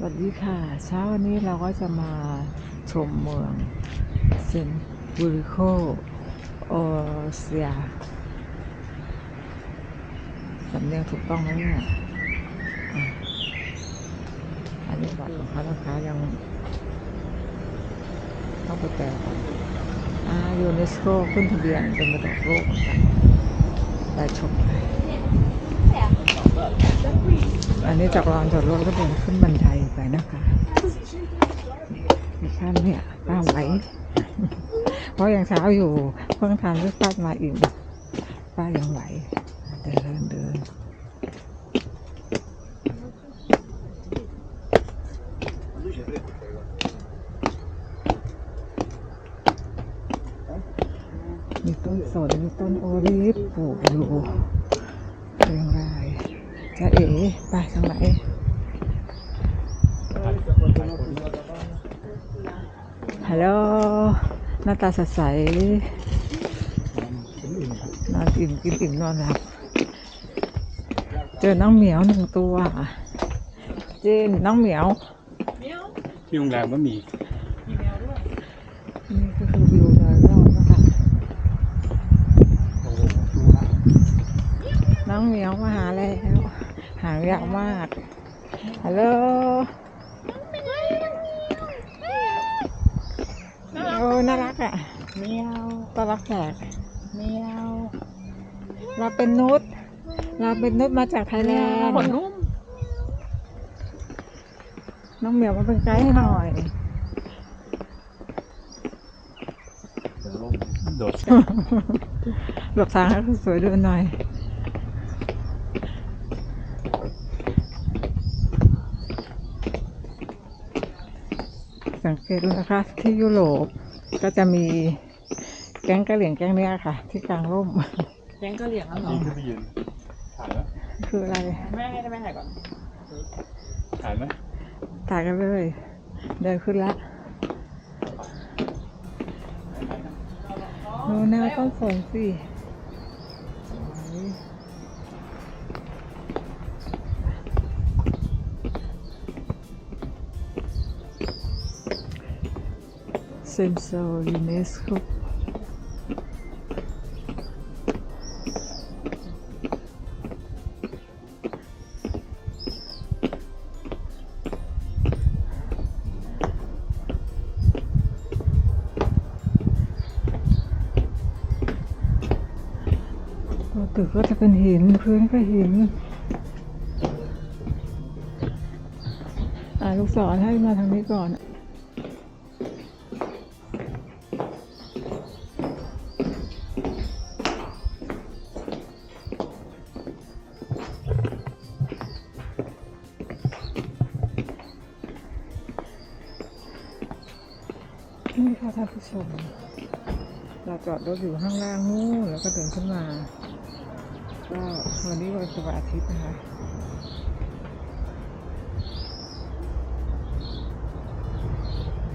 สวัสดีค่ะ เช้าวันนี้เราก็จะมาชมเมืองเซนต์บูริโคโอเซียสำเนียงถูกต้องไหมเนี่ยอันนี้บัตรของเขานะคะยังต้องไปแปลก่อนอ่ายูเนสโกขึ้นทะเบียนเป็นมรดกโลกเหมือนกันไปชมไป อันนี้จากลานจอดรถก็เดินขึ้นบันไดไปนะคะดิฉันเนี่ยป้าไหวเพราะยังเช้าอยู่เพิ่งทานลูกปัดมาอิ่มป้ายังไหวเดินเดินมีต้นสนมีต้นโอลิฟปลูกอยู่เรียงราย จะเอ๋ไปทางไหนฮัลโหลหน้าตาสดใสนอนอิ่มกินอิ่มนอนหลับเจอน้องเหมียวหนึ่งตัว เจนน้องเหมียวที่โรงแรมก็มี นี่ก็คือวิวโดยรอบนะคะ โอ้โหดูหาง น้องเหมียวมาหาแล้วหาง ยาวมากฮัลโหลโอ้น่ารักอะเมียวต้อนรับแขกเมียวเราเป็นนุชเราเป็นนุชมาจากไทยแลนด์ขนนุ่มน้องเหมียวมาเป็นไกด์ให้หน่อยโดดหลบทางให้สวยๆดูหน่อย สังเกตดูนะคะที่ยุโรปก็จะมีแก๊งกะเหรี่ยงแก๊งเนี้ยค่ะ ที่กลางร่ม แกงก็เหลียงแล้วเหรอ นี่ขึ้นไปยืนถ่ายไหมคืออะไร แม่ให้ได้แม่ถ่ายก่อน ถ่ายไหมถ่ายกันเลย เดินขึ้นละดูแนวต้นสนสิส เซนโซยูเนสโกตึกก็จะเป็นหินพื้นก็หินอ่าลูกศรให้มาทางนี้ก่อน ผู้ชม เราจอดรถอยู่ข้างล่างนู้นแล้วก็เดินขึ้นมาก็วันนี้วันศุกร์อาทิตย์นะคะ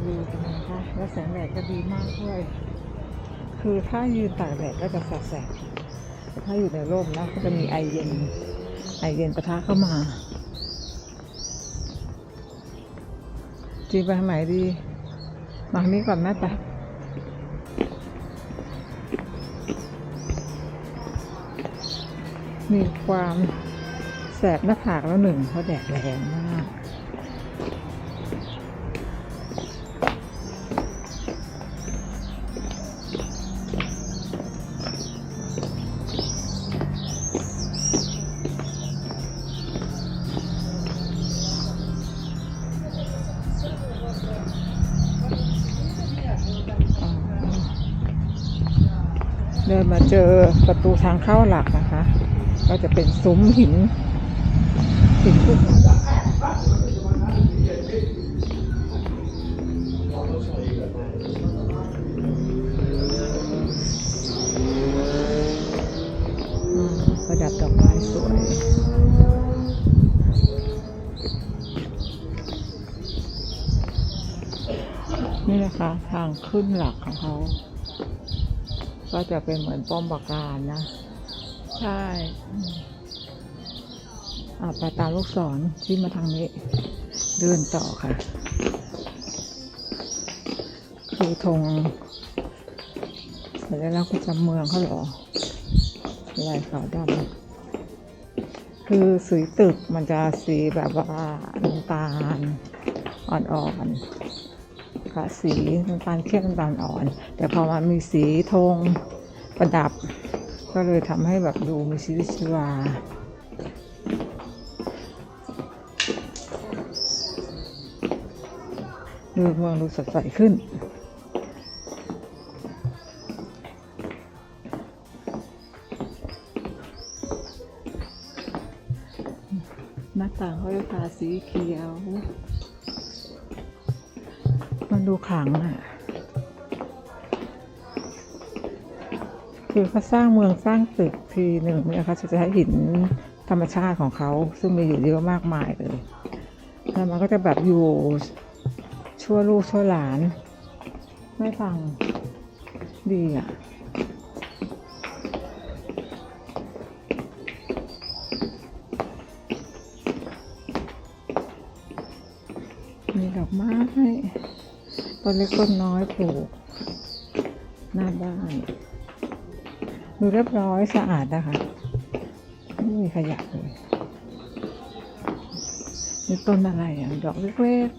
วิวเป็นไงคะแล้วแสงแดดก็ดีมากด้วย คือถ้ายืนตากแดดก็จะแสบๆแต่ถ้าอยู่ในร่มนะก็จะมีไอเย็น ไอเย็นปะทะเข้ามาจีไปทางไหนดีมาทางนี้ก่อนแม่ไป มีความแสบหน้าผากแล้วหนึ่งเพราะแดดแรงมากเดินมาเจอประตูทางเข้าหลักนะคะ ก็จะเป็นซุ้มหินหินพวกประดับดอกไม้สวยนี่นะคะทางขึ้นหลักของเขา ก็จะเป็นเหมือนป้อมปราการนะ ใช่อ่าไปตามลูกศรที่มาทางนี้ เดินต่อค่ะ คือธงสัญลักษณ์ประจำเมืองเขาหรอลายขาวดำคือสีตึกมันจะสีแบบว่าน้ำตาลอ่อนๆค่ะสีน้ำตาลเข้มน้ำตาลอ่อน แต่พอมันมีสีธงประดับ ก็เลยทำให้แบบดูมีชีวิตชีวาดูเมืองดูสดใสขึ้น หน้าต่างเขาจะทาสีเขียว มันดูขลังอะ คือเขาสร้างเมืองสร้างตึกทีหนึ่งเนี่ยเขาจะใช้หินธรรมชาติของเขา ซึ่งมีอยู่เยอะมากมายเลยแล้วมันก็จะแบบอยู่ชั่วลูกชั่วหลาน ไม่ฟังดีอะมีดอกไม้ต้นเล็กต้นน้อยปลูกหน้าบ้าน ดูเรียบร้อยสะอาดนะคะไม่มีขยะเลยนี่ต้นอะไรอะดอกเล็กๆ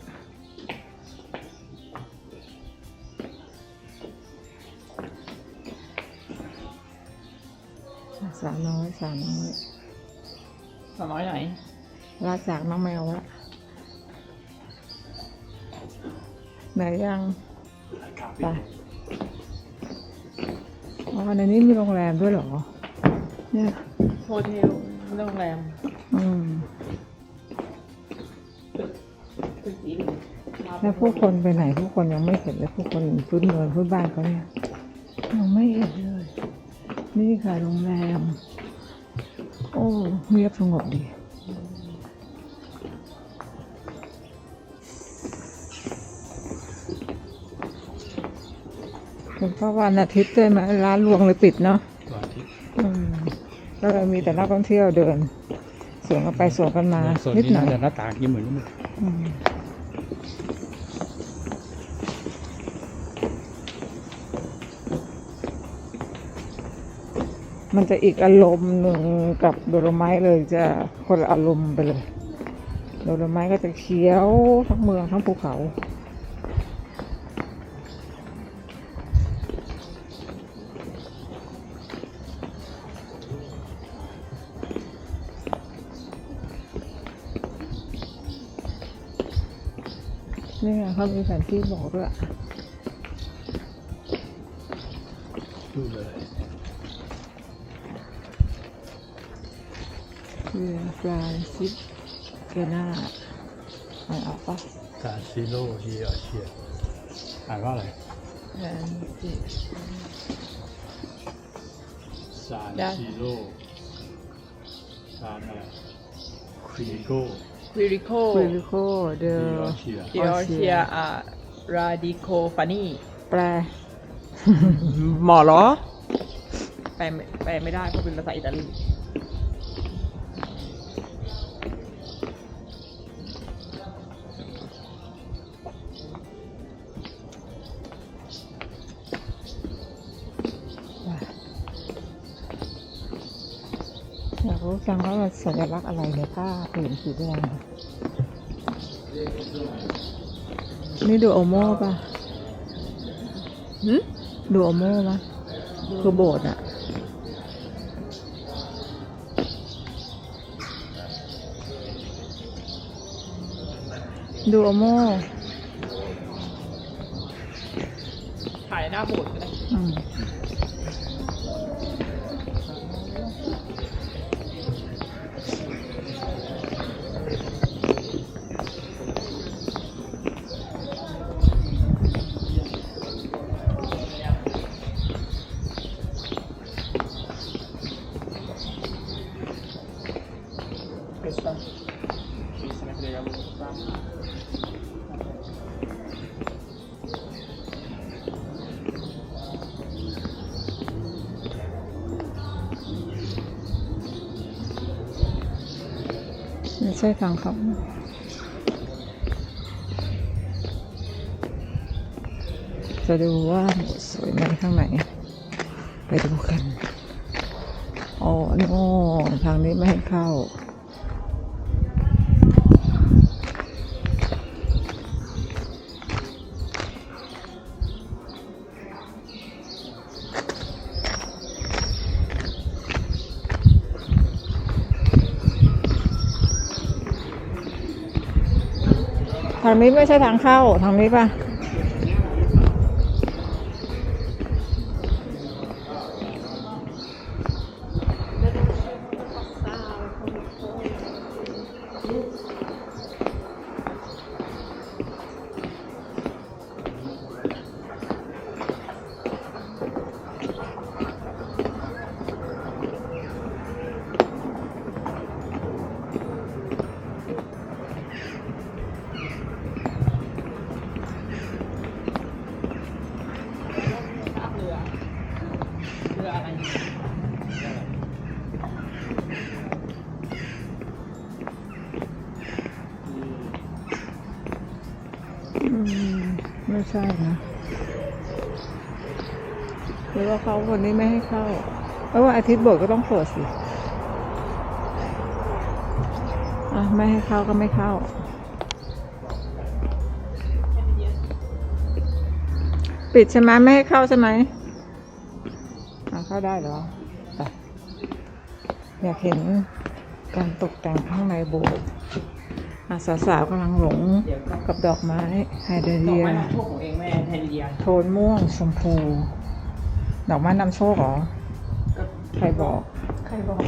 สาวน้อยสาวน้อยสาวน้อยไหนลาจากน้องแมวละไหนยังไป อ๋อในนี้มีโรงแรมด้วยเหรอ เนี่ย โฮเทลโรงแรมอืม ตึกสีเหลืองแล้วผู้คนไปไหนผู้คนยังไม่เห็นเลยผู้คนพื้นเมืองพื้นบ้านเขาเนี่ยยังไม่เห็นเลย นี่ค่ะโรงแรม โอ้เงียบสงบดี เป็นเพราะวันอาทิตย์ด้วยไหมร้านรวงเลยปิดเนาะตัวอาทิตย์อืมก็เลยมีแต่นักท่องเที่ยวเดิน สวนกันไปสวนกันมา ส่วนนิดนี้หน่น่าอยจะหน้าต่างยี่เหมือนกันหมดอืมมันจะอีกอารมณ์หนึ่งกับโดโลไม้เลยจะคนละอารมณ์ไปเลย โดโลไม้ก็จะเขียวทั้งเมืองทั้งภูเขา นี่ไงเขามีแผนที่บอกด้วยดูเลยเรือฟรานซิสเกนาอ่านออกปะกาซิโลเฮียเชียอ่านว่าอะไรฟรานซิสซานซิโลซานอะไรคริโก วิริโคควิลิโคเดเฮีอยเชียเดียเชียอาราดิโคฟานี่แปล หมอเหรอ แปลไม่แปลไม่ได้เพราะเป็นภาษาอิตาลี จังว่ามันสัญลักษณ์อะไรในผ้าผืนสีแดงนี่ดูโอโม่ปะหึดูโอโม่ปะคือโบสถ์อะดูโอโม่ถ่ายหน้าโบสถ์ก็ได้ ช่ทางเขาจะดูว่าสวยไหมข้างไหน ไปดูกัน อ๋อโนทางนี้ไม่ให้เข้าางนี้ไม่ใช่ทางเข้าทางนี้ป่ะ ไม่ใช่นะหรือว่าเขาคนนี้ไม่ให้เข้าเพราะว่าอาทิตย์บสถ์ก็ต้องเปิดสิอะไม่ให้เข้าก็ไม่เข้าปิดใช่ไหมไม่ให้เข้าใช่ไหม เข้าได้เหรอไปอยากเห็นการตกแต่งข้างในโบสถ์อะสาวๆกำลังหลงเดี๋ยวก็กับดอกไม้ไฮเดรดอกเยียไม้นำโชคของเองแม่ไทยเดียโทนม่วงชมพู ดอกไม้นำโชคเหรอก็ใครบอก ใครบอก